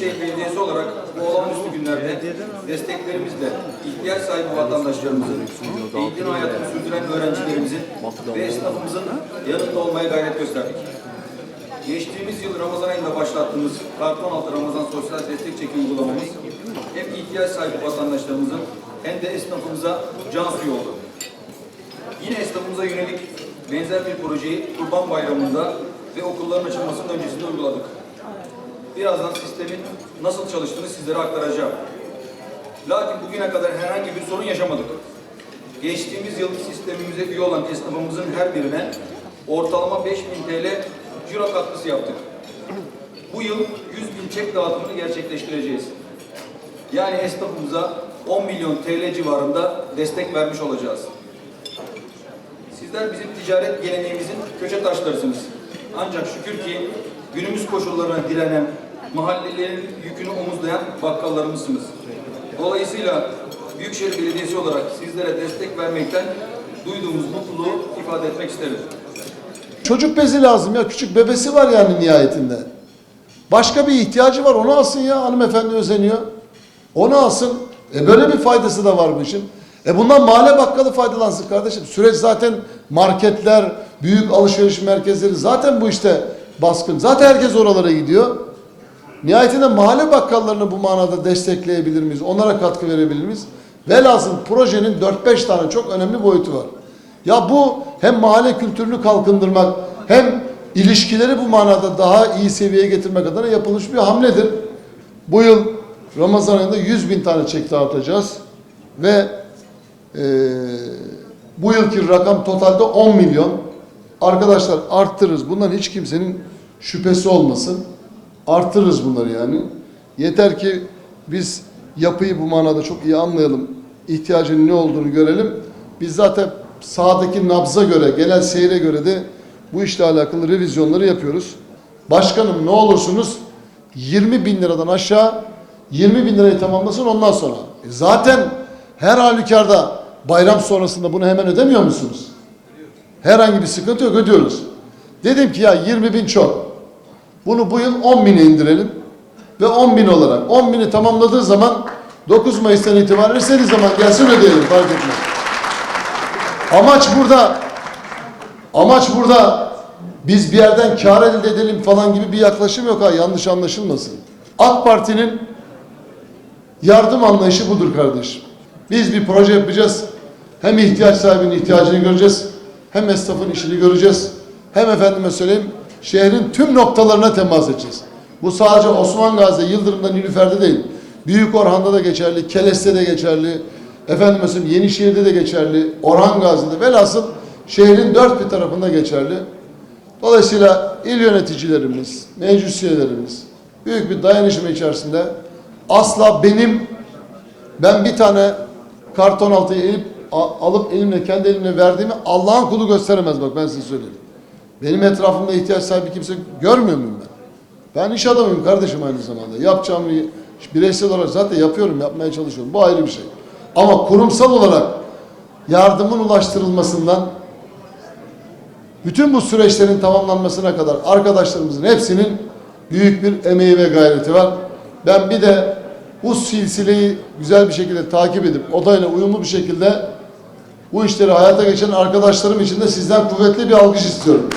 Büyükşehir Belediyesi olarak bu olağanüstü günlerde desteklerimizle ihtiyaç sahibi vatandaşlarımızın, eğitim hayatını sürdüren öğrencilerimizin ve esnafımızın yanında olmaya gayret gösterdik. Geçtiğimiz yıl Ramazan ayında başlattığımız Karton Altı Ramazan Sosyal Destek Çekim uygulamamız hem ihtiyaç sahibi vatandaşlarımızın hem de esnafımıza can suyu oldu. Yine esnafımıza yönelik benzer bir projeyi Kurban Bayramı'nda ve okulların açılmasının öncesinde uyguladık. Birazdan sistemin nasıl çalıştığını sizlere aktaracağım. Lakin bugüne kadar herhangi bir sorun yaşamadık. Geçtiğimiz yıl sistemimize üye olan esnafımızın her birine ortalama 5000 TL ciro katkısı yaptık. Bu yıl 100 bin çek dağıtımını gerçekleştireceğiz. Yani esnafımıza 10 milyon TL civarında destek vermiş olacağız. Sizler bizim ticaret geleneğimizin köşe taşlarısınız. Ancak şükür ki günümüz koşullarına direnen, mahallelerin yükünü omuzlayan bakkallarımızsınız. Dolayısıyla Büyükşehir Belediyesi olarak sizlere destek vermekten duyduğumuz mutluluğu ifade etmek isterim. Çocuk bezi lazım ya. Küçük bebesi var yani nihayetinde. Başka bir ihtiyacı var. Onu alsın ya. Hanımefendi özeniyor. Onu alsın. E böyle bir faydası da var bu işin. E bundan mahalle bakkalı faydalansın kardeşim. Süreç zaten marketler, büyük alışveriş merkezleri zaten bu işte baskın. Zaten herkes oralara gidiyor. Nihayetinde mahalle bakkallarını bu manada destekleyebilir miyiz? Onlara katkı verebilir miyiz? Velhasıl projenin 4-5 tane çok önemli boyutu var. Ya bu hem mahalle kültürünü kalkındırmak hem ilişkileri bu manada daha iyi seviyeye getirmek adına yapılmış bir hamledir. Bu yıl Ramazan ayında 100 bin tane çek dağıtacağız ve eee, bu yılki rakam totalde 10 milyon. Arkadaşlar arttırırız. Bundan hiç kimsenin şüphesi olmasın. Arttırırız bunları yani. Yeter ki biz yapıyı bu manada çok iyi anlayalım. İhtiyacın ne olduğunu görelim. Biz zaten sahadaki nabza göre, genel seyre göre de bu işle alakalı revizyonları yapıyoruz. Başkanım ne olursunuz 20 bin liradan aşağı 20 bin lirayı tamamlasın ondan sonra. E zaten her halükarda bayram sonrasında bunu hemen ödemiyor musunuz? Herhangi bir sıkıntı yok ödüyoruz. Dedim ki ya 20 bin çok. Bunu bu yıl 10 bine indirelim. Ve 10 bin olarak 10 bini tamamladığı zaman 9 Mayıs'tan itibaren istediği zaman gelsin ödeyelim fark etmez. Amaç burada amaç burada biz bir yerden kar elde edelim falan gibi bir yaklaşım yok ha yanlış anlaşılmasın. AK Parti'nin yardım anlayışı budur kardeşim. Biz bir proje yapacağız. Hem ihtiyaç sahibinin ihtiyacını göreceğiz. Hem esnafın işini göreceğiz. Hem efendime söyleyeyim şehrin tüm noktalarına temas edeceğiz. Bu sadece Osman Gazi, Yıldırım'da, Nilüfer'de değil. Büyük Orhan'da da geçerli, Keles'te de geçerli. Efendim Yenişehir'de de geçerli. Orhan Gazi'de velhasıl şehrin dört bir tarafında geçerli. Dolayısıyla il yöneticilerimiz, meclis üyelerimiz büyük bir dayanışma içerisinde asla benim ben bir tane karton altıyı elip, alıp elimle kendi elimle verdiğimi Allah'ın kulu gösteremez bak ben size söyleyeyim. Benim etrafımda ihtiyaç sahibi kimse görmüyor muyum ben? Ben iş adamıyım kardeşim aynı zamanda. Yapacağım bir- bireysel olarak zaten yapıyorum, yapmaya çalışıyorum. Bu ayrı bir şey. Ama kurumsal olarak yardımın ulaştırılmasından bütün bu süreçlerin tamamlanmasına kadar arkadaşlarımızın hepsinin büyük bir emeği ve gayreti var. Ben bir de bu silsileyi güzel bir şekilde takip edip odayla uyumlu bir şekilde bu işleri hayata geçiren arkadaşlarım için de sizden kuvvetli bir alkış istiyorum.